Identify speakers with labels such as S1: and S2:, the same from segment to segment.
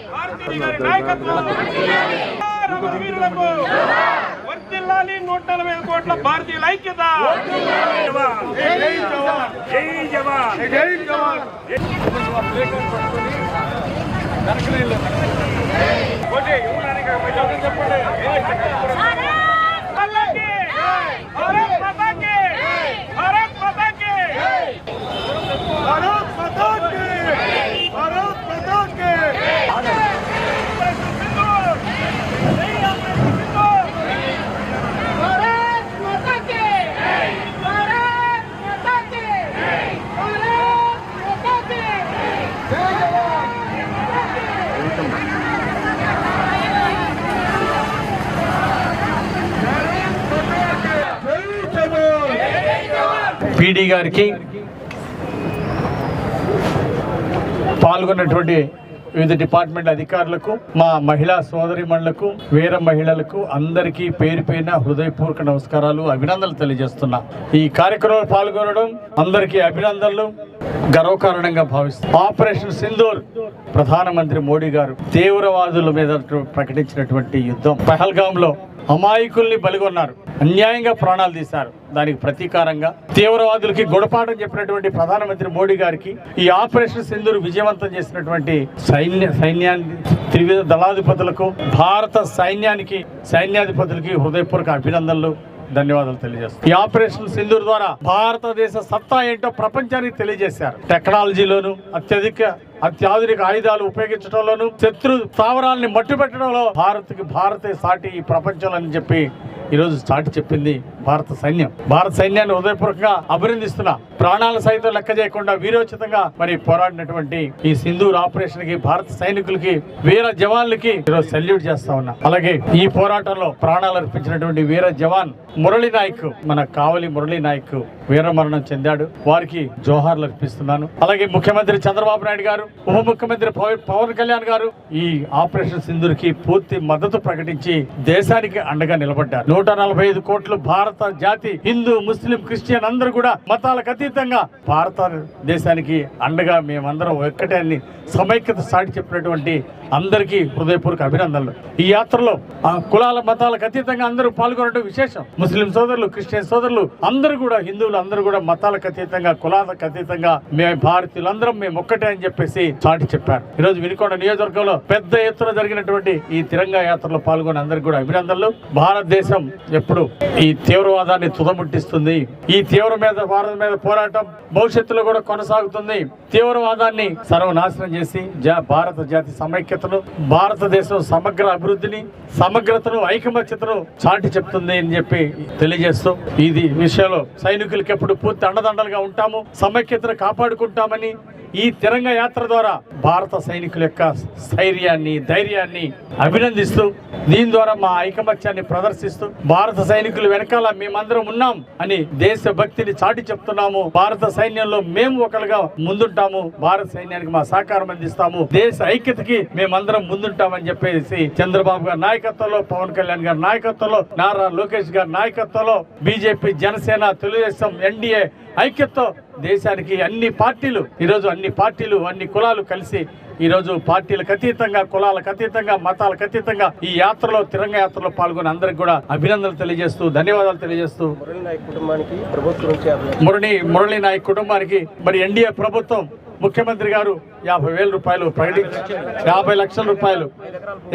S1: భారతీయ వర్తిల్లాలి నూట నలభై ఐదు కోట్ల భారతీయుల ఐక్యత జై జవాన్. జై జవాన్. జై జవాన్. చెప్పండి.
S2: పీడీ గారికి పాల్గొన్నటువంటి వివిధ డిపార్ట్మెంట్ అధికారులకు మా మహిళా సోదరిమణులకు వీర మహిళలకు అందరికీ పేరు పైన హృదయపూర్వక నమస్కారాలు అభినందనలు తెలియజేస్తున్నా. ఈ కార్యక్రమంలో పాల్గొనడం అందరికీ అభినందనలు గర్వకారణంగా భావిస్తాం ఆపరేషన్ సింధూర్ ప్రధానమంత్రి మోడీ గారు తీవ్రవాదుల మీద ప్రకటించినటువంటి యుద్ధం. పహల్గాంలో అమాయకుల్ని బలిగొన్నారు. అన్యాయంగా ప్రాణాలు తీశారు. దానికి ప్రతీకారంగా తీవ్రవాదులకి గొడపాటం చెప్పినటువంటి ప్రధానమంత్రి మోడీ గారికి ఈ ఆపరేషన్ సింధూర్ విజయవంతం చేసినటువంటి సైన్య సైన్యాన్ని త్రివిధ దళాధిపతులకు భారత సైన్యానికి సైన్యాధిపతులకి హృదయపూర్వక అభినందనలు ధన్యవాదాలు తెలియజేస్తారు ఈ ఆపరేషన్ సింధూర్ ద్వారా భారతదేశ సత్తా ఏంటో ప్రపంచానికి తెలియజేశారు. టెక్నాలజీలోను అత్యధిక అత్యాధునిక ఆయుధాలు ఉపయోగించడంలోను శత్రు స్థావరాల్ని మట్టుపెట్టడంలో భారత్కి భారతే సాటి ఈ ప్రపంచంలో అని చెప్పి ఈరోజు చాటి చెప్పింది భారత సైన్యం. భారత సైన్యాన్ని హృదయపూర్వకంగా అభినందిస్తున్నా ప్రాణాల సైతం లెక్క చేయకుండా వీరోచితంగా మరి పోరాడినటువంటి ఈ సింధూర్ ఆపరేషన్కి భారత సైనికులకి వీర జవాన్లకి ఈరోజు సెల్యూట్ చేస్తా ఉన్నా. అలాగే ఈ పోరాటంలో ప్రాణాలు అర్పించినటువంటి వీర జవాన్ మురళీ నాయక్ మన కావలి మురళీ నాయక్ వీరమరణం చెందాడు. వారికి జోహార్లు అర్పిస్తున్నాను. అలాగే ముఖ్యమంత్రి చంద్రబాబు నాయుడు గారు ఉప ముఖ్యమంత్రి పవన్ కళ్యాణ్ గారు ఈ ఆపరేషన్ సింధుకి పూర్తి మద్దతు ప్రకటించి దేశానికి అండగా నిలబడ్డారు. నూట నలభై ఐదు కోట్లు భారత జాతి హిందూ ముస్లిం క్రిస్టియన్ అందరూ కూడా మతాలకు అతీతంగా భారతదేశానికి అండగా మేమందరం ఒక్కటే అని సమైక్యత సాటి చెప్పినటువంటి అందరికీ హృదయపూర్వక అభినందనలు. ఈ యాత్రలో ఆ కులాల మతాలకు అతీతంగా అందరూ పాల్గొనడం విశేషం. ముస్లిం సోదరులు క్రిస్టియన్ సోదరులు అందరూ కూడా హిందువులు అందరూ కూడా మతాలకు అతీతంగా కులాలకు అతీతంగా మేము భారతీయులందరం మేము ఒక్కటే అని చెప్పేసి చాటి చెప్పారు. ఈరోజు వినుకొండ నియోజకవర్గంలో పెద్ద ఎత్తున జరిగినటువంటి ఈ తిరంగా యాత్రలో పాల్గొని అందరికీ కూడా అభినందనలు. భారతదేశం ఎప్పుడు ఈ తీవ్రవాదాన్ని తుదముట్టిస్తుంది. ఈ తీవ్ర మీద భారత మీద పోరాటం భవిష్యత్తులో కూడా కొనసాగుతుంది. తీవ్రవాదాన్ని సర్వనాశనం చేసి జా- భారత జాతి సమైక్యతను భారతదేశం సమగ్ర అభివృద్ధిని సమగ్రతను ఐకమత్యతను చాటి చెప్తుంది అని చెప్పి తెలియజేస్తూ ఇది విషయంలో సైనికులకి ఎప్పుడు పూర్తి అండదండలుగా ఉంటాము సమైక్యతను కాపాడుకుంటామని ఈ తిరంగ యాత్ర ద్వారా భారత సైనికుల యొక్క స్థైర్యాన్ని ధైర్యాన్ని అభినందిస్తూ దీని ద్వారా మా ఐకమత్యాన్ని ప్రదర్శిస్తూ భారత సైనికులు వెనకాల మేమందరం ఉన్నాం అని దేశభక్తిని చాటి చెప్తున్నాము. భారత సైన్యంలో మేము ఒకరుగా ముందుంటాము. భారత సైన్యానికి మా సహకారం అందిస్తాము. దేశ ఐక్యతకి మేమందరం ముందుంటామని చెప్పేసి చంద్రబాబు గారి నాయకత్వంలో పవన్ కళ్యాణ్ గారి నాయకత్వంలో నారా లోకేష్ గారి నాయకత్వంలో బీజేపీ జనసేన తెలుగుదేశం ఎన్డీఏ ఐక్యతతో దేశానికి అన్ని పార్టీలు ఈరోజు అన్ని పార్టీలు అన్ని కులాలు కలిసి ఈరోజు పార్టీలకు అతీతంగా కులాలకు అతీతంగా మతాలకు అతీతంగా ఈ యాత్రలో తిరంగ యాత్రలో పాల్గొని అందరికి కూడా అభినందనలు తెలియజేస్తూ ధన్యవాదాలు తెలియజేస్తూ
S3: మురళి నాయక్ కుటుంబానికి ప్రభుత్వం నుంచి యాభై
S2: మురళి మురళి నాయక్ కుటుంబానికి మరి ఎన్డీఏ ప్రభుత్వం ముఖ్యమంత్రి గారు యాభై వేల రూపాయలు ప్రకటించి యాభై లక్షల రూపాయలు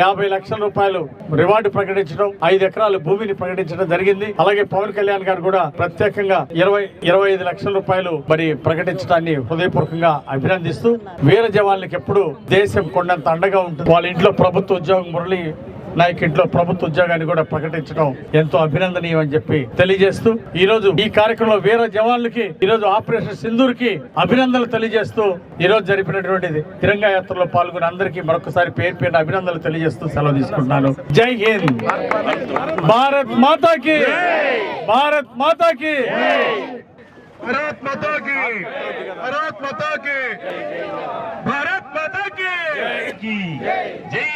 S2: యాభై లక్షల రూపాయలు రివార్డు ప్రకటించడం ఐదు ఎకరాల భూమిని ప్రకటించడం జరిగింది. అలాగే పవన్ కళ్యాణ్ గారు కూడా ప్రత్యేకంగా ఇరవై ఇరవై ఐదు లక్షల రూపాయలు మరి ప్రకటించడాన్ని హృదయపూర్వకంగా అభినందిస్తూ వీర జవాన్లకు ఎప్పుడు దేశం కొండంత అండగా ఉంటుంది. వాళ్ళ ఇంట్లో ప్రభుత్వ ఉద్యోగం మురళి నాయక్ ఇంట్లో ప్రభుత్వ ఉద్యోగాన్ని కూడా ప్రకటించడం ఎంతో అభినందనీయం అని చెప్పి తెలియజేస్తూ ఈ రోజు ఈ కార్యక్రమంలో వీర జవాన్లకి ఈ రోజు ఆపరేషన్ సింధూర్ కి అభినందనలు తెలియజేస్తూ ఈ రోజు జరిపినటువంటిది తిరంగా యాత్రలో పాల్గొన్న అందరికీ మరొకసారి పేరు పేరు అభినందనలు తెలియజేస్తూ సెలవు తీసుకుంటున్నాను జై హింద్ భారత్ మాతాకి భారత్ మాతాకి
S1: भारत माता की भारत माता की भारत माता की की जय